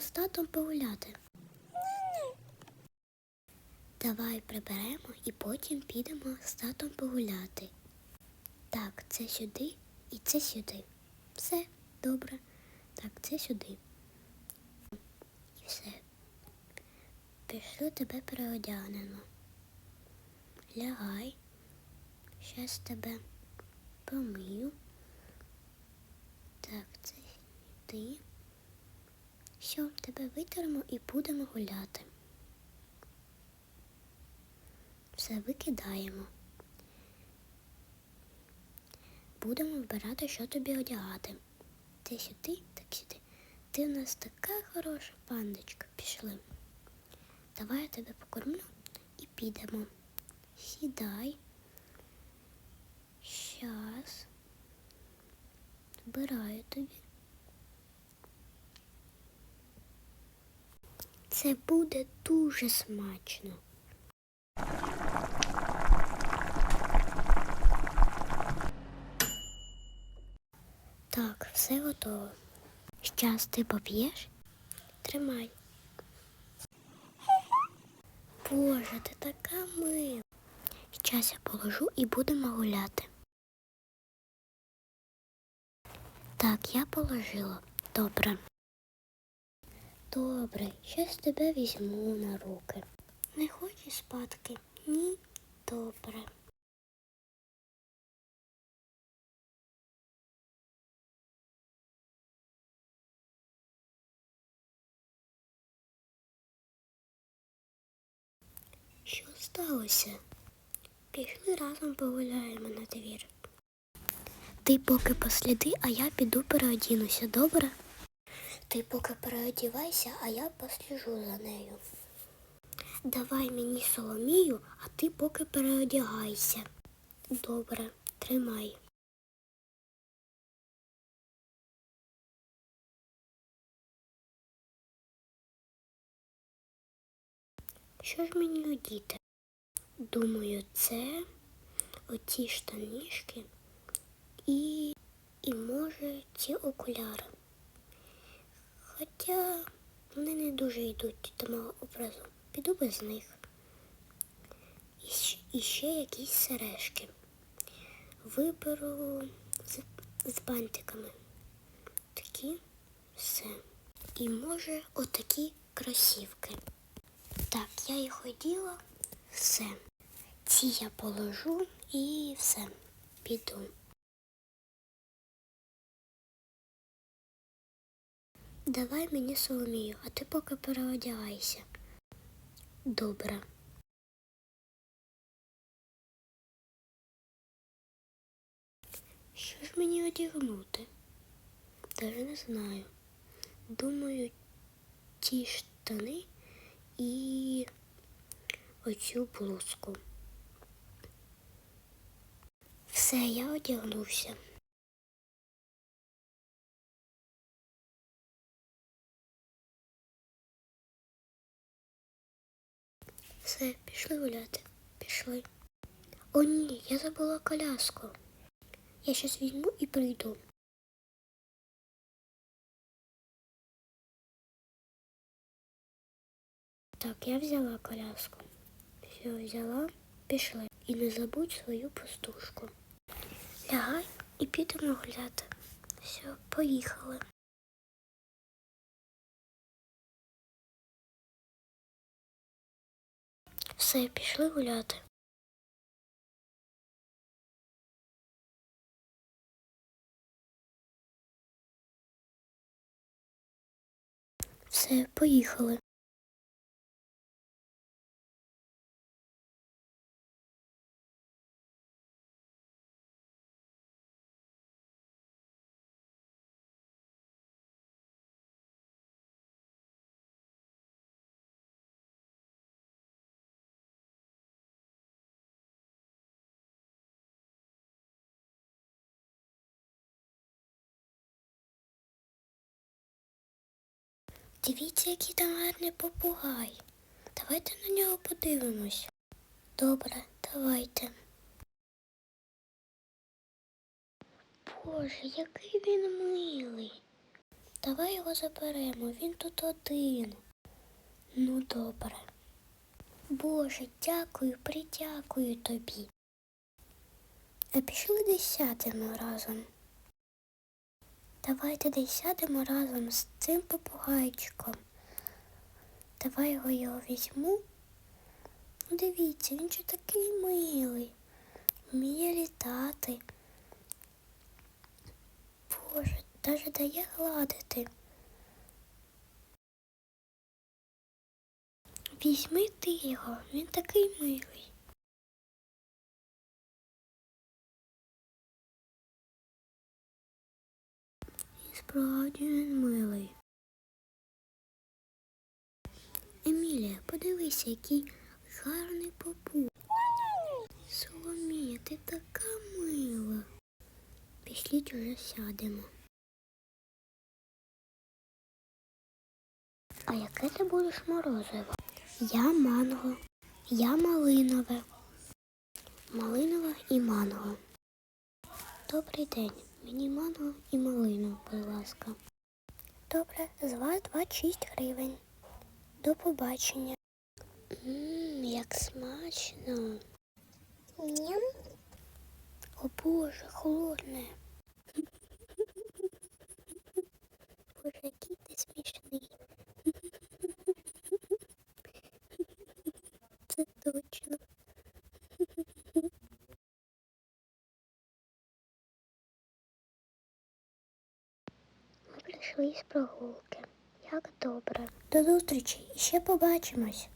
з татом погуляти. Давай приберемо і потім підемо з татом погуляти. Так, це сюди і це сюди. Все добре. Так, це сюди. І все. Пішли тебе переодягнемо. Лягай. Щас тебе помию. Так, це сюди. Все, тебе витеремо і будемо гуляти. Все викидаємо. Будемо вибирати, що тобі одягати. Ти сюди, так сюди. Ти в нас така хороша пандочка. Пішли. Давай я тебе покормлю і підемо. Сідай. Щас. Вбираю тобі. Це буде дуже смачно. Так, все готово. Щас ти поп'єш? Тримай. Боже, ти така мила. Щас я положу і будемо гуляти. Так, я положила. Добре. Добре, щас тебе візьму на руки. Не хочеш спадки? Ні? Добре. Що сталося? Пішли разом погуляємо на двір. Ти поки посліди, а я піду переодінуся, добре? Ти поки переодівайся, а я посліжу за нею. Давай мені соломію, а ти поки переодягайся. Добре, тримай. Що ж мені одіти? Думаю, це оці штанішки і, і може ці окуляри. Хоча вони не дуже йдуть до мого образу. Піду без них. І, ще якісь сережки. Виберу з, з бантиками. Такі все. І може отакі кросівки. Так, я їх оділа, все. Ці я положу і все. Піду. Давай мені соломію, а ти поки переодягайся. Добре. Що ж мені одягнути? Даже не знаю. Думаю, ті штани і оцю блузку. Все, я одягнувся. Все, пішли гуляти. Пішли. О ні, я забула коляску. Я щас візьму і прийду. Так, я взяла коляску. Все, взяла, пішли. І не забудь свою пустушку. Лягай і підемо гуляти. Все, поїхали. Все, пішли гуляти. Все, поїхали. Дивіться, який там гарний попугай. Давайте на нього подивимось. Добре, давайте. Боже, який він милий. Давай його заберемо, він тут один. Ну, добре. Боже, дякую, придякую тобі. А пішли десь разом. Давайте десь сядемо разом з цим попугайчиком. Давай його його візьму. Ну, Дивіться, він же такий милий. Вміє літати. Боже, даже дає гладити. Візьми ти його, він такий милий. Справді він милий. Емілія, подивися, який гарний попу. Соломія, ти така мила. Пішліть уже сядемо. А яке ти будеш морозиво? Я манго, я малинове. Малинове і манго. Добрий день. Мені манго і малину, будь ласка. Добре, з вас 26 гривень. До побачення. Ммм, як смачно. Ням. О Боже, холодне. Боже, який ти смішний. Це точно. Ми прийшли з прогулки. Як добре. До зустрічі і ще побачимось.